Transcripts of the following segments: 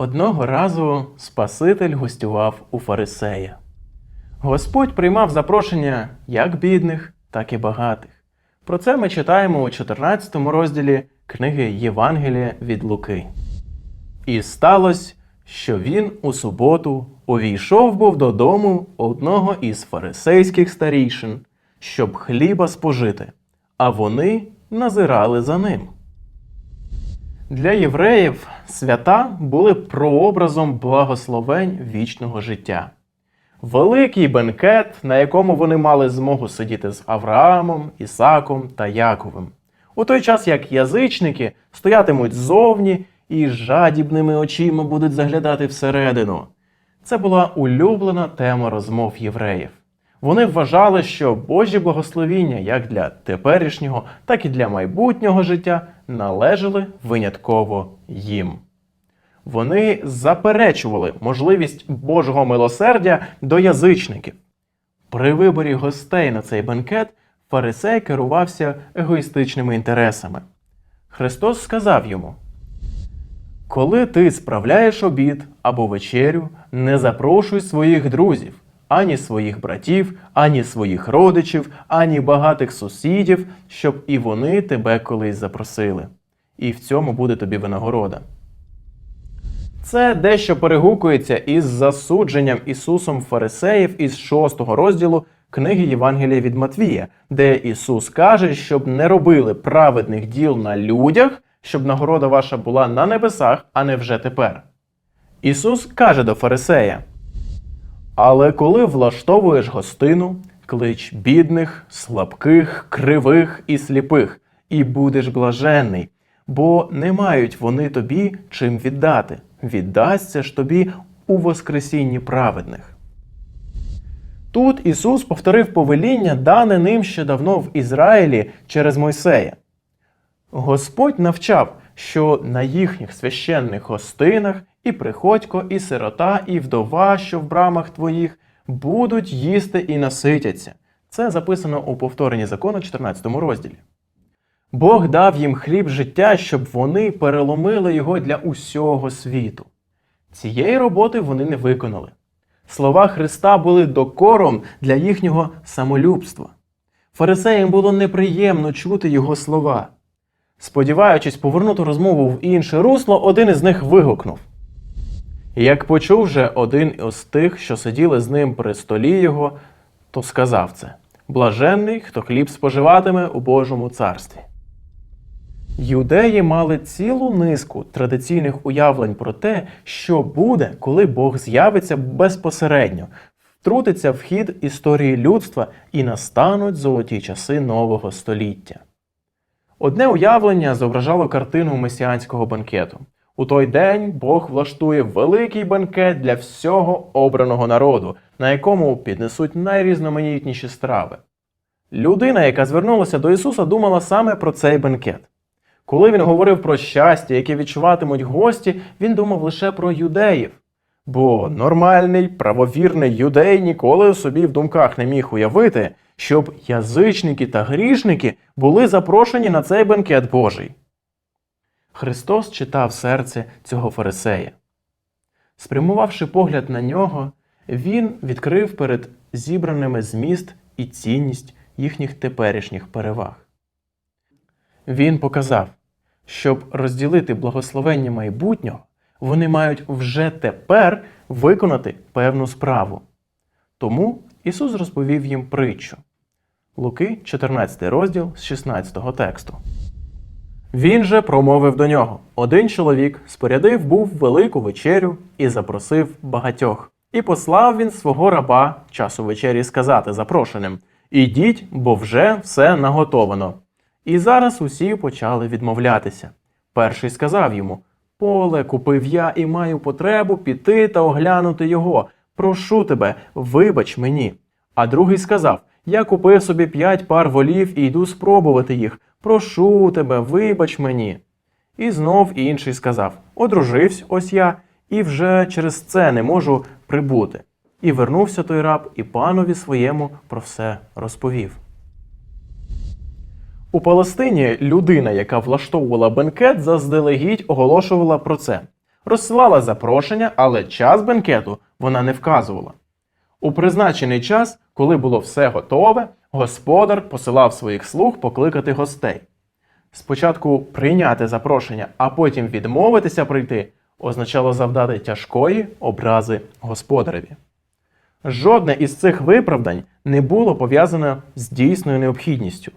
Одного разу Спаситель гостював у фарисея. Господь приймав запрошення як бідних, так і багатих. Про це ми читаємо у 14 розділі книги Євангелія від Луки. І сталося, що він у суботу увійшов був додому одного із фарисейських старійшин, щоб хліба спожити, а вони назирали за ним. Для євреїв свята були прообразом благословень вічного життя. Великий бенкет, на якому вони мали змогу сидіти з Авраамом, Ісаком та Яковим. У той час як язичники стоятимуть ззовні і жадібними очима будуть заглядати всередину. Це була улюблена тема розмов євреїв. Вони вважали, що Божі благословіння як для теперішнього, так і для майбутнього життя належали винятково їм. Вони заперечували можливість Божого милосердя до язичників. При виборі гостей на цей бенкет фарисей керувався егоїстичними інтересами. Христос сказав йому: Коли ти справляєш обід або вечерю, не запрошуй своїх друзів, ані своїх братів, ані своїх родичів, ані багатих сусідів, щоб і вони тебе колись запросили. І в цьому буде тобі винагорода. Це дещо перегукується із засудженням Ісусом фарисеїв із 6 розділу книги Євангелія від Матвія, де Ісус каже, щоб не робили праведних діл на людях, щоб нагорода ваша була на небесах, а не вже тепер. Ісус каже до фарисея: Але коли влаштовуєш гостину, клич бідних, слабких, кривих і сліпих, і будеш блаженний, бо не мають вони тобі чим віддати. Віддасться ж тобі у Воскресінні праведних. Тут Ісус повторив повеління, дане ним ще давно в Ізраїлі через Мойсея. Господь навчав, що на їхніх священних гостинах і приходько, і сирота, і вдова, що в брамах твоїх, будуть їсти і наситяться. Це записано у повторенні закону 14 розділі. Бог дав їм хліб життя, щоб вони переломили його для усього світу. Цієї роботи вони не виконали. Слова Христа були докором для їхнього самолюбства. Фарисеям було неприємно чути його слова. Сподіваючись повернути розмову в інше русло, один із них вигукнув. Як почув же один із тих, що сиділи з ним при столі його, то сказав це: Блаженний, хто хліб споживатиме у Божому царстві. Юдеї мали цілу низку традиційних уявлень про те, що буде, коли Бог з'явиться безпосередньо, втрутиться в хід історії людства і настануть золоті часи нового століття. Одне уявлення зображало картину месіанського банкету. У той день Бог влаштує великий банкет для всього обраного народу, на якому піднесуть найрізноманітніші страви. Людина, яка звернулася до Ісуса, думала саме про цей банкет. Коли він говорив про щастя, яке відчуватимуть гості, він думав лише про юдеїв. Бо нормальний, правовірний юдей ніколи собі в думках не міг уявити, щоб язичники та грішники були запрошені на цей бенкет Божий. Христос читав серце цього фарисея. Спрямувавши погляд на нього, він відкрив перед зібраними зміст і цінність їхніх теперішніх переваг. Він показав, щоб розділити благословення майбутнього, вони мають вже тепер виконати певну справу. Тому Ісус розповів їм притчу. Луки, 14 розділ з 16 тексту. Він же промовив до нього: Один чоловік спорядив був велику вечерю і запросив багатьох. І послав він свого раба часу вечері сказати запрошеним: Ідіть, бо вже все наготовано. І зараз усі почали відмовлятися. Перший сказав йому: Поле купив я і маю потребу піти та оглянути його. Прошу тебе, вибач мені. А другий сказав: Я купив собі п'ять пар волів і йду спробувати їх. Прошу тебе, вибач мені. І знов інший сказав: Одружився ось я, і вже через це не можу прибути. І вернувся той раб, і панові своєму про все розповів. У Палестині людина, яка влаштовувала бенкет, заздалегідь оголошувала про це. розсилала запрошення, але час бенкету вона не вказувала. У призначений час, коли було все готове, господар посилав своїх слуг покликати гостей. Спочатку прийняти запрошення, а потім відмовитися прийти, означало завдати тяжкої образи господареві. Жодне із цих виправдань не було пов'язане з дійсною необхідністю.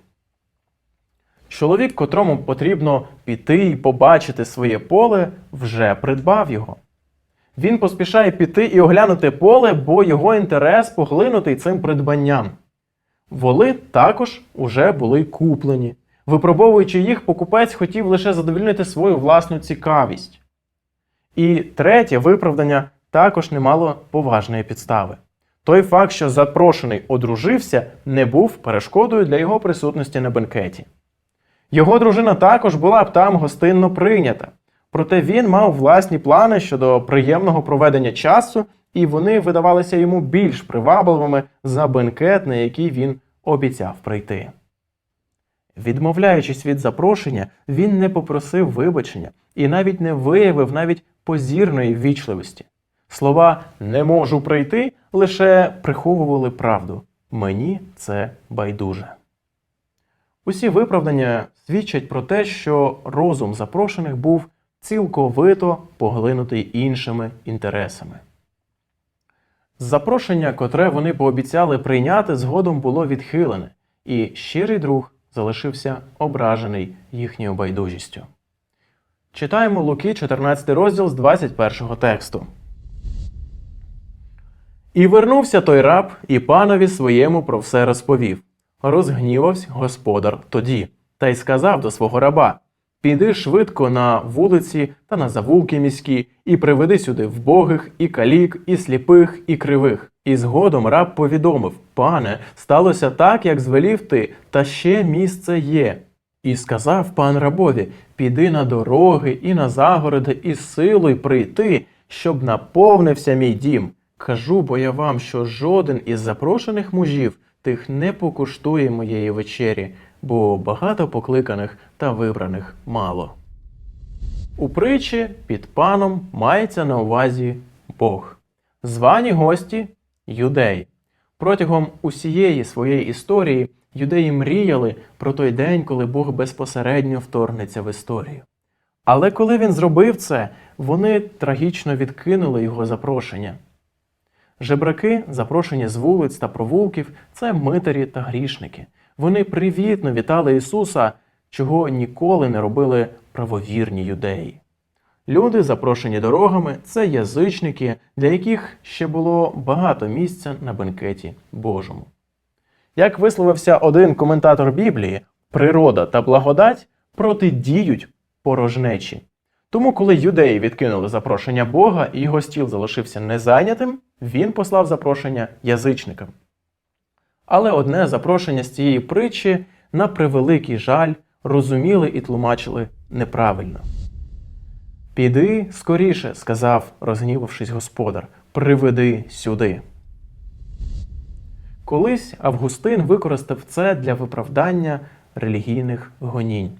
Чоловік, котрому потрібно піти і побачити своє поле, вже придбав його. Він поспішає піти і оглянути поле, бо його інтерес поглинутий цим придбанням. Воли також уже були куплені. Випробовуючи їх, покупець хотів лише задовільнити свою власну цікавість. І третє виправдання також не мало поважної підстави. Той факт, що запрошений одружився, не був перешкодою для його присутності на бенкеті. Його дружина також була б там гостинно прийнята, проте він мав власні плани щодо приємного проведення часу, і вони видавалися йому більш привабливими за бенкет, на який він обіцяв прийти. Відмовляючись від запрошення, він не попросив вибачення і навіть не виявив навіть позірної ввічливості. Слова не можу прийти лише приховували правду. Мені це байдуже. Усі виправдання свідчать про те, що розум запрошених був цілковито поглинутий іншими інтересами. Запрошення, котре вони пообіцяли прийняти, згодом було відхилене, і щирий друг залишився ображений їхньою байдужістю. Читаємо Луки, 14 розділ з 21 тексту. І вернувся той раб, і панові своєму про все розповів. Розгнівався господар тоді, та й сказав до свого раба: Піди швидко на вулиці та на завулки міські, і приведи сюди вбогих, і калік, і сліпих, і кривих. І згодом раб повідомив: Пане, сталося так, як звелів ти, та ще місце є. І сказав пан рабові: Піди на дороги і на загороди, і силою прийти, щоб наповнився мій дім. Кажу бо я вам, що жоден із запрошених мужів тих не покуштує моєї вечері, бо багато покликаних та вибраних мало. У притчі під паном мається на увазі Бог. Звані гості юдеї. Протягом усієї своєї історії юдеї мріяли про той день, коли Бог безпосередньо вторгнеться в історію. Але коли він зробив це, вони трагічно відкинули його запрошення. Жебраки, запрошені з вулиць та провулків, це митарі та грішники. Вони привітно вітали Ісуса, чого ніколи не робили правовірні юдеї. Люди, запрошені дорогами, це язичники, для яких ще було багато місця на бенкеті Божому. Як висловився один коментатор Біблії, природа та благодать протидіють порожнечі. Тому, коли юдеї відкинули запрошення Бога і його стіл залишився незайнятим, він послав запрошення язичникам. Але одне запрошення з цієї притчі, на превеликий жаль, розуміли і тлумачили неправильно. Піди скоріше, сказав, розгнівавшись господар, приведи сюди. Колись Августин використав це для виправдання релігійних гонінь.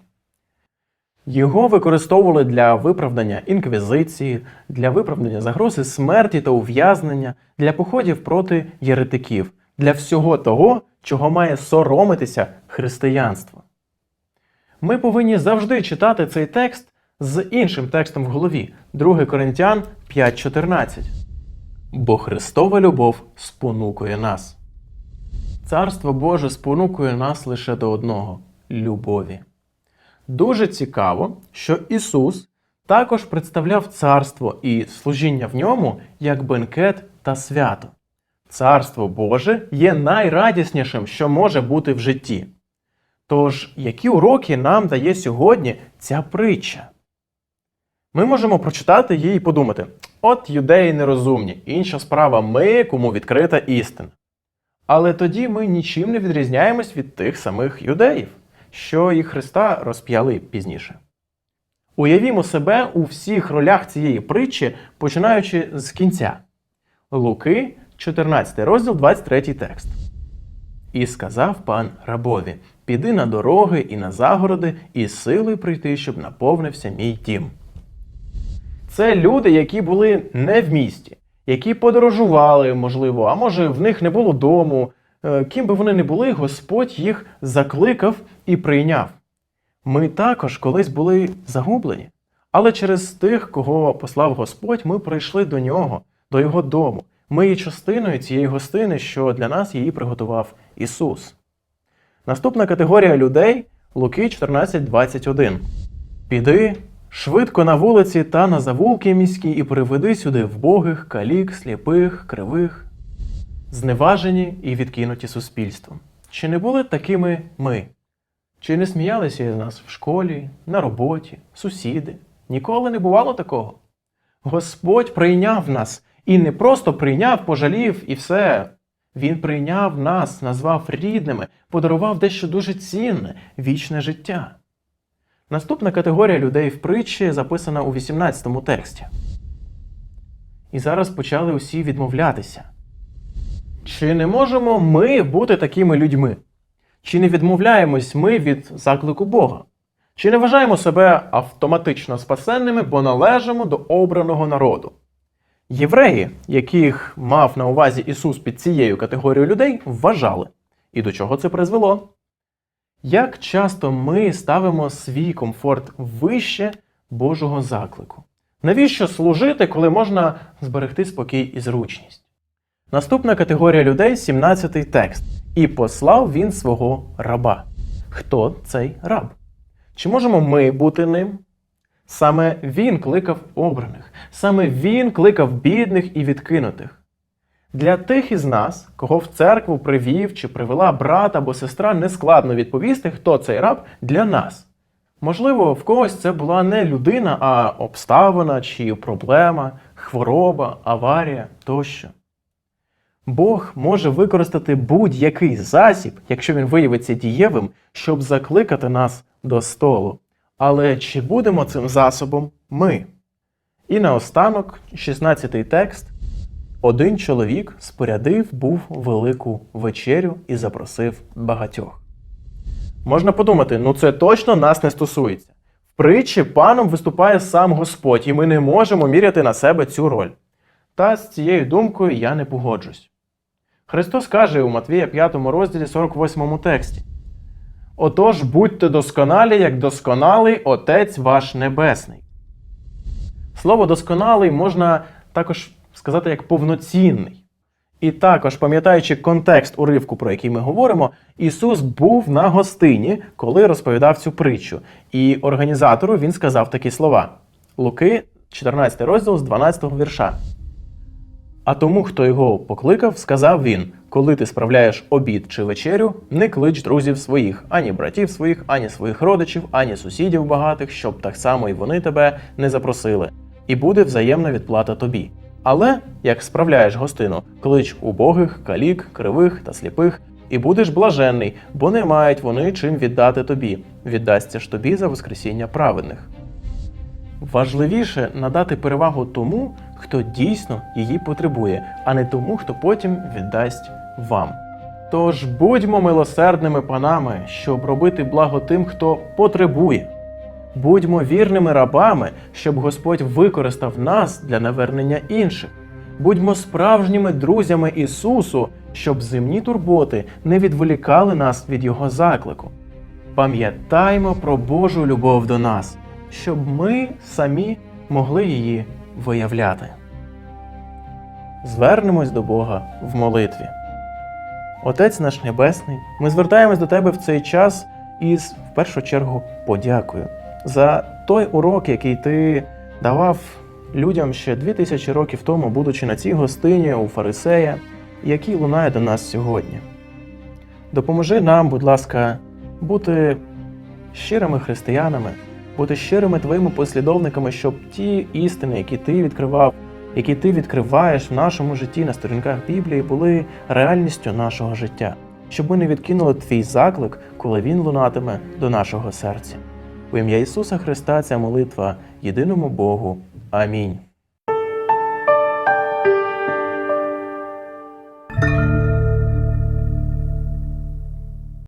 Його використовували для виправдання інквізиції, для виправдання загрози смерті та ув'язнення, для походів проти єретиків, для всього того, чого має соромитися християнство. Ми повинні завжди читати цей текст з іншим текстом в голові 2 Коринтян 5.14. Бо Христова любов спонукує нас. Царство Боже спонукує нас лише до одного любові. Дуже цікаво, що Ісус також представляв царство і служіння в ньому як бенкет та свято. Царство Боже є найрадіснішим, що може бути в житті. Тож, які уроки нам дає сьогодні ця притча? Ми можемо прочитати її і подумати: от юдеї нерозумні, інша справа ми, кому відкрита істина. Але тоді ми нічим не відрізняємось від тих самих юдеїв що і Христа розп'яли пізніше. Уявімо себе у всіх ролях цієї притчі, починаючи з кінця. Луки, 14 розділ, 23 текст. І сказав пан рабові: Піди на дороги і на загороди, і силою прийти, щоб наповнився мій дім. Це люди, які були не в місті, які подорожували, можливо, а може в них не було дому. Е, Ким би вони не були, Господь їх закликав і прийняв. Ми також колись були загублені, але через тих, кого послав Господь, ми прийшли до нього, до його дому. Ми є частиною цієї гостини, що для нас її приготував Ісус. Наступна категорія людей Луки 14:21. Піди швидко на вулиці та на завулки міські і приведи сюди вбогих, калік, сліпих, кривих, зневажені і відкинуті суспільством. Чи не були такими ми? Чи не сміялися із нас в школі, на роботі, сусіди? Ніколи не бувало такого. Господь прийняв нас і не просто прийняв, пожалів і все. Він прийняв нас, назвав рідними, подарував дещо дуже цінне вічне життя. Наступна категорія людей в притчі записана у 18 тексті. І зараз почали усі відмовлятися. Чи не можемо ми бути такими людьми? Чи не відмовляємось ми від заклику Бога? Чи не вважаємо себе автоматично спасенними, бо належимо до обраного народу? Євреї, яких мав на увазі Ісус під цією категорією людей, вважали. І до чого це призвело? Як часто ми ставимо свій комфорт вище Божого заклику? Навіщо служити, коли можна зберегти спокій і зручність? Наступна категорія людей 17-й текст. І послав він свого раба. Хто цей раб? Чи можемо ми бути ним? Саме він кликав обраних, саме він кликав бідних і відкинутих. Для тих із нас, кого в церкву привів чи привела брат або сестра, нескладно відповісти, хто цей раб для нас. Можливо, в когось це була не людина, а обставина чи проблема, хвороба, аварія тощо. Бог може використати будь-який засіб, якщо він виявиться дієвим, щоб закликати нас до столу. Але чи будемо цим засобом ми? І наостанок, 16 текст. Один чоловік спорядив був велику вечерю і запросив багатьох. Можна подумати, ну це точно нас не стосується. В притчі паном виступає сам Господь, і ми не можемо міряти на себе цю роль. Та з цією думкою я не погоджусь. Христос каже у Матвія 5 розділі 48 тексті: Отож будьте досконалі, як досконалий Отець ваш Небесний. Слово досконалий можна також сказати як повноцінний. І також, пам'ятаючи контекст уривку, про який ми говоримо, Ісус був на гостині, коли розповідав цю притчу. І організатору він сказав такі слова: Луки, 14 розділ з 12 вірша. А тому, хто його покликав, сказав він: коли ти справляєш обід чи вечерю, не клич друзів своїх, ані братів своїх, ані своїх родичів, ані сусідів багатих, щоб так само і вони тебе не запросили, і буде взаємна відплата тобі. Але як справляєш гостину, клич убогих, калік, кривих та сліпих, і будеш блаженний, бо не мають вони чим віддати тобі. Віддасться ж тобі за воскресіння праведних. Важливіше надати перевагу тому, хто дійсно її потребує, а не тому, хто потім віддасть вам. Тож будьмо милосердними панами, щоб робити благо тим, хто потребує. Будьмо вірними рабами, щоб Господь використав нас для навернення інших. Будьмо справжніми друзями Ісусу, щоб земні турботи не відволікали нас від Його заклику. Пам'ятаймо про Божу любов до нас, щоб ми самі могли її виявляти. Звернемось до Бога в молитві. Отець наш Небесний, ми звертаємось до Тебе в цей час із в першу чергу подякою за той урок, який ти давав людям ще дві тисячі років тому, будучи на цій гостині у Фарисея, який лунає до нас сьогодні. Допоможи нам, будь ласка, бути щирими християнами, бути щирими твоїми послідовниками, щоб ті істини, які ти відкривав, які ти відкриваєш в нашому житті на сторінках Біблії, були реальністю нашого життя, щоб ми не відкинули твій заклик, коли він лунатиме до нашого серця. У ім'я Ісуса Христа ця молитва єдиному Богу. Амінь.